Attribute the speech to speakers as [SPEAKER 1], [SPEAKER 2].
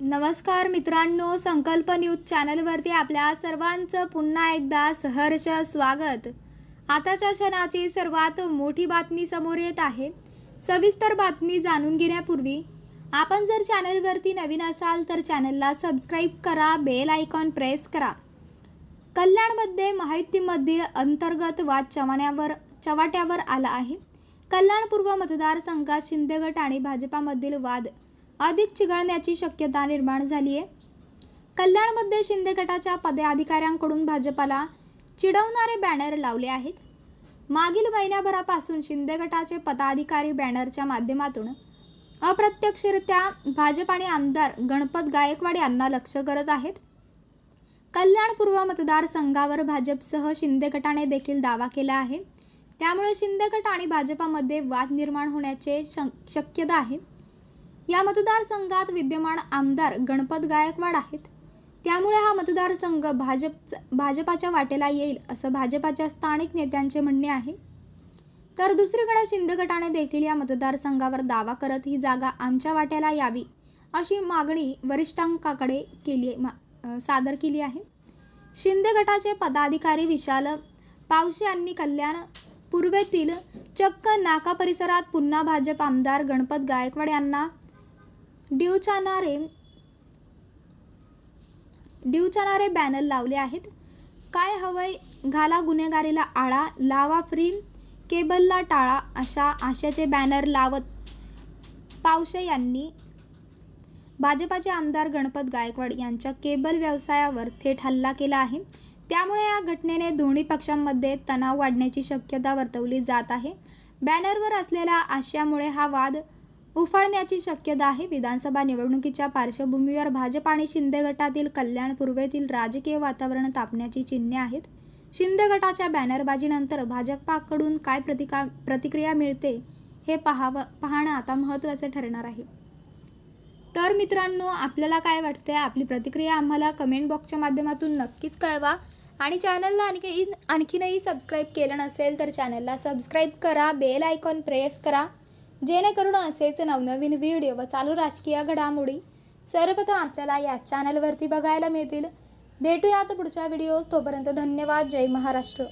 [SPEAKER 1] नमस्कार मित्रांनो संकल्प न्यूज चॅनलवरती आपल्या सर्वांचं पुन्हा एकदा सहर्ष स्वागत. आताच्या क्षणाची सर्वात मोठी बातमी समोर येत आहे. सविस्तर बातमी जाणून घेण्यापूर्वी आपण जर चॅनलवरती नवीन असाल तर चॅनलला सबस्क्राईब करा बेल आयकॉन प्रेस करा. कल्याणमध्ये माहितीमधील अंतर्गत वाद चव्हाण्यावर चव्हाट्यावर आला आहे. कल्याण पूर्व मतदारसंघात शिंदे गट आणि भाजपामधील वाद अधिक चिघळण्याची शक्यता निर्माण झाली आहे कल्याणमध्ये शिंदे गटाच्या पदाधिकाऱ्यांकडून भाजपाला चिडवणारे बॅनर लावले आहेत. मागील महिन्याभरापासून शिंदे गटाचे पदाधिकारी बॅनरच्या माध्यमातून अप्रत्यक्षरित्या भाजप आणि आमदार गणपत गायकवाड यांना लक्ष करत आहेत. कल्याण पूर्व मतदारसंघावर भाजपसह शिंदे गटाने देखील दावा केला आहे. त्यामुळे शिंदे गट आणि भाजपामध्ये वाद निर्माण होण्याचे शक्यता आहे. या मतदारसंघात विद्यमान आमदार गणपत गायकवाड आहेत. त्यामुळे हा मतदारसंघ भाजप भाजपाच्या वाटेला येईल असं भाजपाच्या स्थानिक नेत्यांचे म्हणणे आहे. तर दुसरीकडे शिंदे गटाने देखील या मतदारसंघावर दावा करत ही जागा आमच्या वाट्याला यावी अशी मागणी वरिष्ठांकाकडे केली मा- सादर केली आहे. शिंदे गटाचे पदाधिकारी विशाल पावशे यांनी कल्याण पूर्वेतील चक्क नाका परिसरात पुन्हा भाजप आमदार गणपत गायकवाड यांना डिवचानारे डिवचानारे बॅनर लावले आहेत. काय हवंय? घाला गुन्हेगारीला आळा लावा फ्री केबलला टाळा अशा आशाचे बॅनर लावत पावशे यांनी भाजपाचे आमदार गणपत गायकवाड यांच्या केबल व्यवसायावर थेट हल्ला केला आहे. त्यामुळे या घटनेने दोन्ही पक्षांमध्ये तणाव वाढण्याची शक्यता वर्तवली जात आहे. बॅनरवर असलेल्या आशयामुळे हा वाद उफाळण्याची शक्यता आहे. विधानसभा निवडणुकीच्या पार्श्वभूमीवर भाजप आणि शिंदे गटातील कल्याण पूर्वेतील राजकीय वातावरण तापण्याची चिन्हे आहेत. शिंदे गटाच्या बॅनरबाजीनंतर भाजपाकडून काय प्रतिका प्रतिक्रिया मिळते हे पाहावं पाहणं आता महत्त्वाचं ठरणार आहे. तर मित्रांनो आपल्याला काय वाटते आपली प्रतिक्रिया आम्हाला कमेंट बॉक्सच्या माध्यमातून नक्कीच कळवा. आणि चॅनलला आणखी आणखीनही सबस्क्राईब केलं नसेल तर चॅनलला सबस्क्राईब करा. बेल आयकॉन प्रेस करा. जेणेकरून असेच नवनवीन व्हिडिओ व चालू राजकीय घडामोडी सर्वप्रथम आपल्याला या चॅनलवरती बघायला मिळतील. भेटूयात पुढच्या व्हिडिओज तोपर्यंत धन्यवाद. जय महाराष्ट्र.